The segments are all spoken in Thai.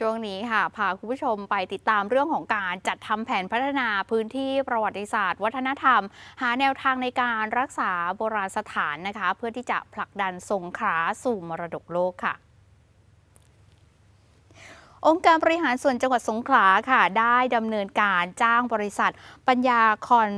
ช่วงนี้ค่ะ พาคุณผู้ชมไปติดตามเรื่องของการจัดทำแผนพัฒนาพื้นที่ประวัติศาสตร์ วัฒนธรรม หาแนวทางในการรักษาโบราณสถานนะคะ เพื่อที่จะผลักดันสงขลาสู่มรดกโลกค่ะ องค์การบริหารส่วนจังหวัดสงขลาค่ะ ได้ดำเนินการจ้างบริษัท ปัญญาคอน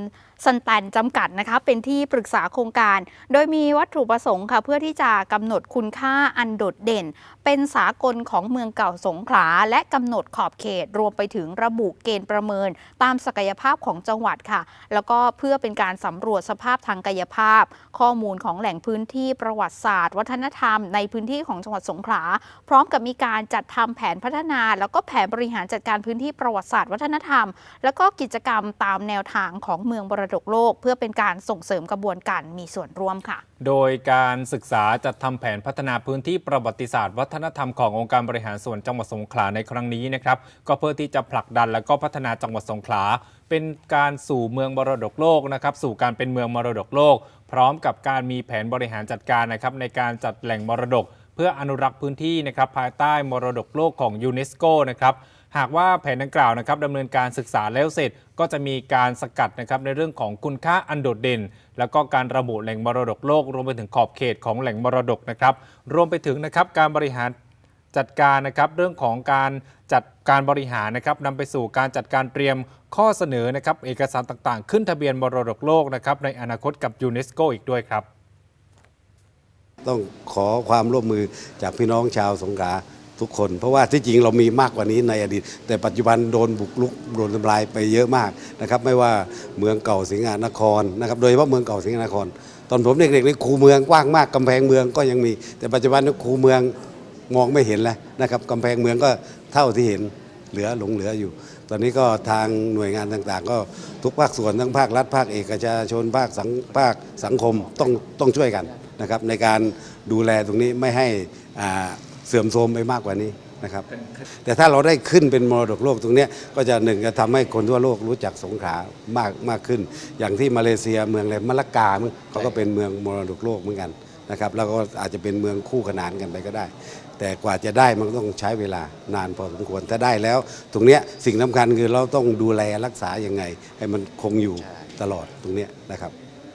สันตันจำกัดนะคะเป็นที่ปรึกษาโครงการ โดยมีวัตถุประสงค์ค่ะเพื่อที่จะกำหนดคุณค่าอันโดดเด่น เป็นสากลของเมืองเก่าสงขลา และกำหนดขอบเขต รวมไปถึงระบุเกณฑ์ประเมิน ตามศักยภาพของจังหวัดค่ะ แล้วก็เพื่อเป็นการสำรวจสภาพทางกายภาพ ข้อมูลของแหล่งพื้นที่ประวัติศาสตร์ วัฒนธรรม ในพื้นที่ของจังหวัดสงขลา พร้อมกับมีการจัดทำแผนพัฒนาแล้วก็แผนบริหารจัดการพื้นที่ประวัติศาสตร์วัฒนธรรม แล้วก็กิจกรรมตามแนวทางของเมืองบรดกโลก เพื่อเป็นการส่งเสริมกระบวนการมีส่วนร่วมค่ะ โดยการศึกษาจัดทำแผนพัฒนาพื้นที่ประวัติศาสตร์ วัฒนธรรมขององค์การบริหารส่วนจังหวัดสงขลาในครั้งนี้นะครับก็เพื่อที่จะผลักดันและก็พัฒนาจังหวัดสงขลาเป็นการสู่เมืองมรดกโลกนะครับสู่การเป็นเมืองมรดกโลก พร้อมกับการมีแผนบริหารจัดการนะครับในการจัดแหล่งมรดก เพื่ออนุรักษ์พื้นที่นะครับภายใต้มรดกโลกของยูเนสโกนะครับหากว่าแผนดังกล่าวนะครับดำเนินการศึกษาแล้วเสร็จ ก็จะมีการสกัดนะครับในเรื่องของคุณค่าอันโดดเด่น แล้วก็การระบุแหล่งมรดกโลก รวมไปถึงขอบเขตของแหล่งมรดกนะครับรวมไปถึงนะครับการบริหารจัดการนะครับเรื่องของการจัดการบริหารนะครับนำไปสู่การจัดการเตรียมข้อเสนอนะครับเอกสารต่างๆ ขึ้นทะเบียนมรดกโลกนะครับในอนาคตกับยูเนสโกอีกด้วยครับ ต้องขอความร่วมมือจากพี่น้องชาวสงขลาทุกคน เพราะว่าที่จริงเรามีมากกว่านี้ในอดีต แต่ปัจจุบันโดนบุกรุกโดนทำลายไปเยอะมากนะครับ ไม่ว่าเมืองเก่าสิงหานครนะครับ โดยเฉพาะเมืองเก่าสิงหานคร ตอนผมเด็กๆนี่คูเมืองกว้างมากกำแพงเมืองก็ยังมี แต่ปัจจุบันนี่คูเมืองมองไม่เห็นแล้วนะครับกำแพงเมืองก็เท่าที่เห็นเหลือหลงเหลืออยู่ ตอนนี้ก็ทางหน่วยงานต่างๆ ก็ทุกภาคส่วนทั้งภาครัฐภาคเอกชนภาคสังภาคสังคมต้องต้องช่วยกัน นะครับในการดูแลตรงนี้ไม่ให้เสื่อมโทรมไปมากกว่านี้นะครับแต่ถ้าเราได้ขึ้นเป็นมรดกโลกตรงนี้ก็จะหนึ่งจะทำให้คนทั่วโลกรู้จักสงขลามากมากขึ้น อย่างที่มาเลเซียเมืองอะไรมะละกาเขาก็เป็นเมืองมรดกโลกเหมือนกันนะครับแล้วก็อาจจะเป็นเมืองคู่ขนานกันไปก็ได้ แต่กว่าจะได้มันต้องใช้เวลานานพอสมควรถ้าได้แล้ว ตรงนี้สิ่งสำคัญคือเราต้องดูแลรักษายังไง ให้มันคงอยู่ตลอดตรงนี้นะครับ